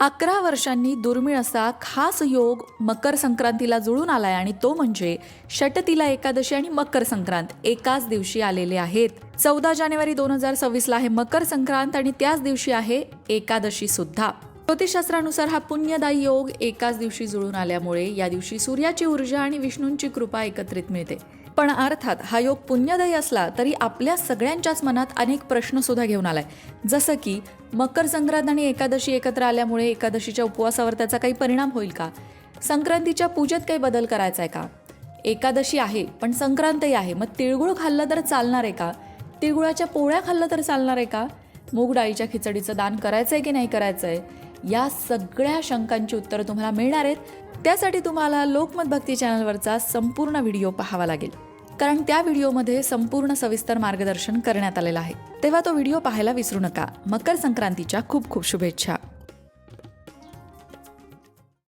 अकरा वर्षांनी दुर्मिळ असा खास योग मकर संक्रांतीला जुळून आलाय आणि तो म्हणजे षटतिला एकादशी आणि मकर संक्रांत. एकाच दिवशी आलेले आहेत. चौदा जानेवारी दोन हजार सव्वीसला आहे मकर संक्रांत आणि त्याच दिवशी आहे एकादशी सुद्धा. ज्योतिषशास्त्रानुसार हा पुण्यदायी योग एकाच दिवशी जुळून आल्यामुळे या दिवशी सूर्याची ऊर्जा आणि विष्णूंची कृपा एकत्रित मिळते. पण अर्थात हा योग पुण्यदायी असला तरी आपल्या सगळ्यांच्याच मनात अनेक प्रश्नसुद्धा घेऊन आलाय. जसं की मकर संक्रांत आणि एकादशी एकत्र आल्यामुळे एकादशीच्या उपवासावर त्याचा काही परिणाम होईल का? संक्रांतीच्या पूजेत काही बदल करायचा आहे का? एकादशी आहे पण संक्रांतही आहे. मग तिळगुळ खाल्लं तर चालणार आहे का? तिळगुळाच्या पोळ्या खाल्लं तर चालणार आहे का? मूग डाळीच्या खिचडीचं दान करायचं आहे की नाही करायचं आहे या सगळ्या शंकांची उत्तरं तुम्हाला मिळणार आहेत. त्यासाठी तुम्हाला लोकमत भक्ती चॅनलवरचा संपूर्ण व्हिडिओ पाहावा लागेल. कारण त्या व्हिडिओमध्ये संपूर्ण सविस्तर मार्गदर्शन करण्यात आलेलं आहे. तेव्हा तो व्हिडिओ पाहायला विसरू नका. मकर संक्रांतीच्या खूप खूप शुभेच्छा.